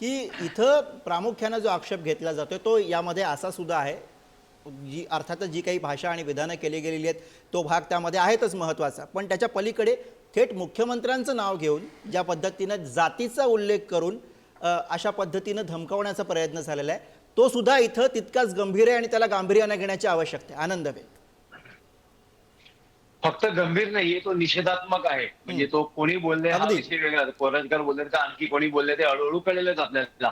की इथं प्रामुख्यानं जो आक्षेप घेतला जातोय तो यामध्ये असा सुद्धा आहे जी अर्थातच जी काही भाषा आणि विधानं केली गेलेली आहेत तो भाग त्यामध्ये आहेतच महत्त्वाचा. पण त्याच्या पलीकडे थेट मुख्यमंत्र्यांचं नाव घेऊन ज्या पद्धतीनं जातीचा उल्लेख करून अशा पद्धतीनं धमकावण्याचा प्रयत्न झालेला आहे तो सुद्धा इथं तितकाच गंभीर आहे आणि त्याला गांभीर्यानं घेण्याची आवश्यकता आहे. आनंदवे फक्त गंभीर नाहीये तो निषेधात्मक आहे. म्हणजे तो कोणी बोलले हा. विषय वेगळा कोरजकर बोलले तर आणखी कोणी बोलले ते हळूहळू कळलेलंच आपल्याला.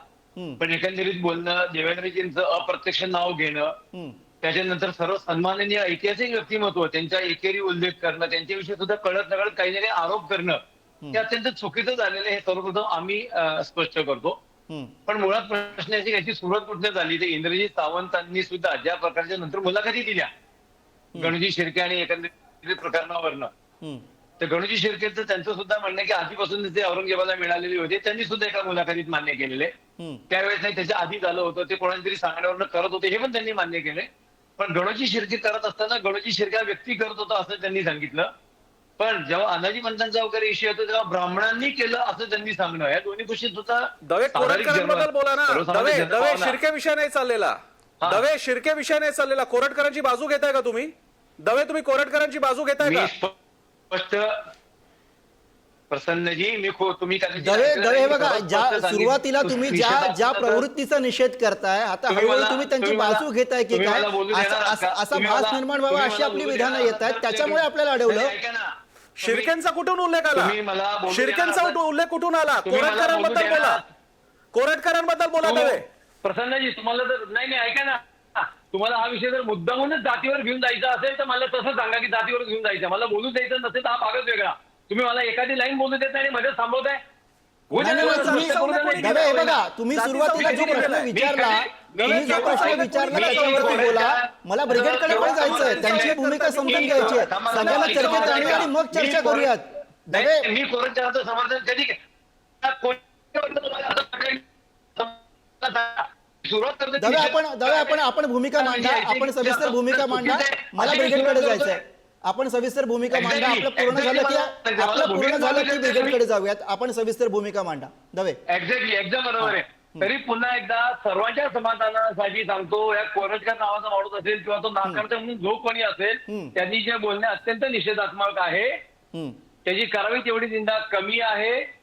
पण एकंदरीत बोलणं देवेंद्रजींचं अप्रत्यक्ष नाव घेणं त्याच्यानंतर सर्व सन्माननीय ऐतिहासिक व्यक्तिमत्व त्यांच्या एकेरी उल्लेख करणं त्यांच्याविषयी सुद्धा कळत नकळत काही ना काही आरोप करणं ते अत्यंत चुकीचं झालेलं हे सर्वप्रथम आम्ही स्पष्ट करतो. पण मुळात प्रश्नाची याची सुरुवात कुठे झाली ते इंद्रजीत सावंतांनी सुद्धा ज्या प्रकारच्या नंतर मुलाखती दिल्या. गणजी शिर्के आणि एकंदरीत प्रकरणावरनं हम्म, तर गणजी शिर्केचं त्यांचं सुद्धा म्हणणं की आधीपासून ते औरंगजेबाला मिळालेले होते. त्यांनी सुद्धा एका मुलाखतीत मान्य केलेले. त्यावेळेस नाही त्याच्या आधी झालं होतं. ते कोणाच्या तरी सांगण्यावरनं करत होते हे पण त्यांनी मान्य केले. पण गणोजी शिर्के करत असताना गणोजी शिर्के व्यक्ती करत होता असं त्यांनी सांगितलं. पण जेव्हा अनाजी पंतांचा वगैरे विषय होतो तेव्हा ब्राह्मणांनी केलं असं त्यांनी सांगणं या दोन्ही गोष्टी सुद्धा बोला ना. दवे. शिर्के विषय नाही चाललेला. दवे शिर्के विषय नाही चाललेला. कोरटकरांची बाजू घेताय का तुम्ही? दवे तुम्ही कोरटकरांची बाजू घेताय मी का स्पष्ट प्रसन्नजी मी खो तुम्ही दवे ऐकलं दवे नाही, बघा सर्वात ज्या स्पष्ट सांगितलं. सुरुवातीला तुम्ही ज्या ज्या तर- प्रवृत्तीचा निषेध करताय आता तुम्ही हळूहळू मला- तुम्ही त्यांची तुम्ही मला- बाजू घेताय की तुम्ही काय मला बोलू असा देणार असा का? असा तुम्ही भास मला- निर्माण व्हावा तुम्ही अशी मला आपली बोलू विधानं देणार येत आहेत का? त्याच्यामुळे आपल्याला नाही, अडवलं ऐका ना. शिर्केंचा कुठून उल्लेख आला तुम्ही मला बोलू शिर्केंचा देणार उल्लेख कुठून आला तुम्ही मला कोरटकरांबद्दल बोलू. कोरटकरांबद्दल बोला दवे प्रसन्नजी तुम्हाला जर नाही नाही ऐका ना तुम्हाला हा विषय जर मुद्दामूनच जातीवर घेऊन जायचा असेल तर मला तसं सांगा की जातीवर घेऊन जायचं. मला बोलू द्यायचं नसेल तर हा भागच वेगळा. तुम्ही मला एखादी लाईन बोलू देत आणि मध्ये थांबवताय हे बघा तुम्ही सुरुवातीला जो प्रश्न. विचारला मी- तुम्ही जो प्रश्न विचारला त्याच्यावरती बोला. मला ब्रिगेडकडे पण मी- जायचंय त्यांची भूमिका समजून घ्यायची आहे. सगळ्यांना चर्चेत. आणूया आणि मग चर्चा कोर- करूयात. दवे मी कोरोनाचं समर्थन कधी सुरुवात आपण दवे आपण आपण भूमिका मांडा. आपण सविस्तर भूमिका मांडा. मला ब्रिगेडकडे जायचंय. आपण सविस्तर भूमिका मांडा. आपलं पूर्ण झालं की आपलं पूर्ण झालं की ब्रिगेडकडे जाऊयात. आपण सविस्तर भूमिका मांडा. दवे. एक्झॅक्टली एकदम बरोबर आहे. तरी पुन्हा एकदा सर्वांच्या समाधानासाठी सांगतो या कोरटकर नावाचा माणूस असेल किंवा तो नाकारता म्हणून जो कोणी असेल. त्यांनी जे बोलणे अत्यंत निषेधात्मक आहे. त्याची करावी तेवढी निंदा कमी आहे.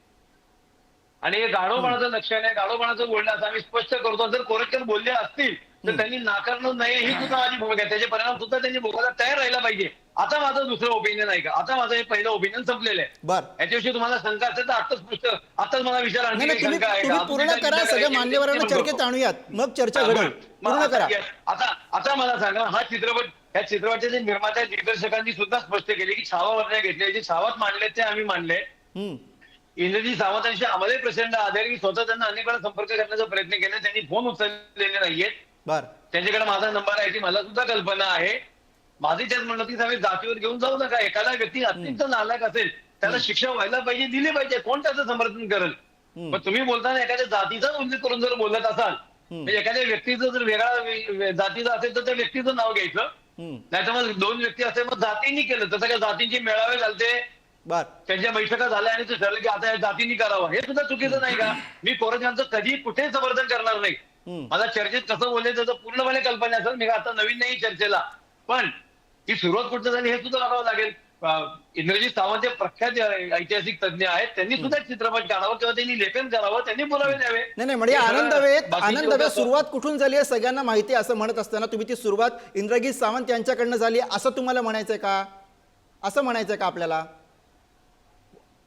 आणि हे गाढवपणाचं लक्षण आहे गाढवपणाचं बोलणं असं आम्ही स्पष्ट करतो. जर कोरटकर बोलले असतील तर त्यांनी नाकारणं नाही ही सुद्धा माझी भूमिका आहे. त्याचे परिणाम सुद्धा त्यांनी भोगायला तयार राहायला पाहिजे. आता माझं दुसरं ओपिनियन आहे का? आता माझं हे पहिलं ओपिनियन संपलेलं आहे. बर. याच्याविषयी तुम्हाला शंका असेल तर आताच स्पष्ट आताच मला विचार. आणखी नाही काही तुम्ही शंका आहे का? तुम्ही अजून पूर्ण करा सगळ्या? मान्यवरांना चर्चेत. आणूयात. मग चर्चा हा, घडेल बरं. मग पूर्ण आता- करा. आता आता मला सांगा हा चित्रपट या चित्रपटाचे जे निर्मात्या दिग्दर्शकांनी सुद्धा स्पष्ट केले की छावा वर्णन घेतले. जे छावात मांडले ते आम्ही मांडले. हम्म. इंद्रजी सावंतांशी आम्हालाही प्रचंड आधार आहे. मी स्वतः त्यांना अनेक वेळा संपर्क करण्याचा प्रयत्न केला. त्यांनी फोन उचललेले नाहीयेत. बर. त्यांच्याकडे माझा नंबर आहे ती मला सुद्धा कल्पना आहे. माझी त्याच म्हणलं की आम्ही जातीवर घेऊन जाऊ नका. एखादा व्यक्ती अत्यंत नालायक असेल त्याला शिक्षा व्हायला पाहिजे दिली पाहिजे. कोण त्याचं समर्थन करेल. पण तुम्ही बोलताना एखाद्या जातीचा उल्लेख करून जर बोलत असाल म्हणजे एखाद्या व्यक्तीचं जर वेगळा जातीचा असेल तर त्या व्यक्तीचं नाव घ्यायचं. हम्म. नाही तर मग दोन व्यक्ती असेल मग जातींनी केलं. तसं काय जातींची मेळावे घालते बर. त्यांच्या बैठका झाल्या आणि ते ठरलं की आता या जातींनी करावं. हे सुद्धा चुकीचं नाही का? मी कोरोनाचं कधी कुठे समर्थन करणार नाही. मला चर्चेत कसं बोलले त्याचं पूर्णपणे कल्पना असेल. मी आता नवीन नाही चर्चेला. पण ती सुरुवात कुठं झाली हे सुद्धा बघावं लागेल. इंद्रजित सावंत हे प्रख्यात ऐतिहासिक तज्ञ आहेत. त्यांनी सुद्धा चित्रपट काढावं किंवा त्यांनी लेखन करावं त्यांनी बोलावे द्यावे. नाही नाही म्हणजे हे सगळं आनंद वेत बाकीचे आनंद वेत लोकं- सुरुवात कुठून झाली आहे सगळ्यांना माहिती असं म्हणत असताना तुम्ही ती सुरुवात इंद्रजित सावंत यांच्याकडनं झाली असं तुम्हाला म्हणायचंय का? असं म्हणायचंय का आपल्याला?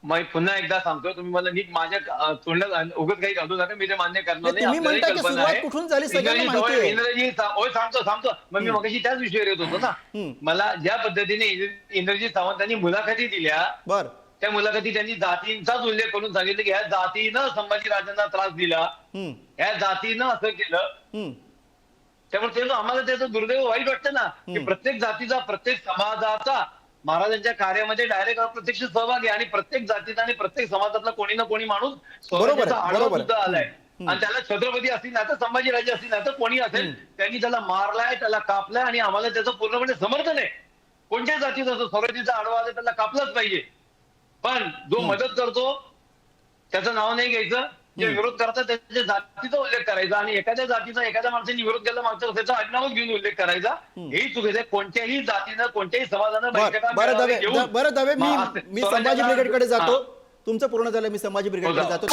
मग पुन्हा एकदा सांगतो तुम्ही मला नीट माझ्या तोंडात उगत काही घालू नका मी ते मान्य करणार नाही. कुठून झाली सांगतो सांगतो मग मी मगाशी त्याच विषयावर येत होतो ना. मला ज्या पद्धतीने इंद्र- इंद्रजित सावंतांनी मुलाखती दिल्या बर त्या मुलाखती त्यांनी जातींचाच उल्लेख करून सांगितलं की ह्या जातीनं संभाजी राजांना त्रास दिला. ह्या जातीनं असं केलं. त्यामुळे ते आम्हाला त्याचं दुर्दैव वाईट वाटतं ना की प्रत्येक जातीचा प्रत्येक समाजाचा महाराजांच्या कार्यामध्ये डायरेक्ट प्रत्यक्ष सहभाग आहे आणि प्रत्येक जातीचा आणि प्रत्येक समाजातला कोणी ना कोणी माणूस बरोबर आहे, स्वराज्याचा आढावा बरोबर आहे. सुद्धा आलाय. आणि त्याला छत्रपती असतील ना तर संभाजीराजे असतील ना तर कोणी असेल त्यांनी त्याला मारलाय त्याला कापलाय आणि आम्हाला त्याचं पूर्णपणे समर्थन आहे. कोणत्या जातीचा असो स्वराज्याचा आढावा आला त्याला कापलाच पाहिजे. पण जो मदत करतो त्याचं नाव नाही घ्यायचं. जे विरोध करतात त्याच्या जातीचा उल्लेख करायचा आणि एखाद्या जातीचा एखाद्या माणसाने विरोध केला मागचा त्याचा आडनावच घेऊन उल्लेख करायचा. हेही चुकीचं आहे. कोणत्याही जातीनं कोणत्याही समाजानं बर- दवे मी मी स्वराज्याला- संभाजी ब्रिगेडकडे जातो. हा. तुमचं पूर्ण झालं मी संभाजी ब्रिगेडकडे हो. जातो.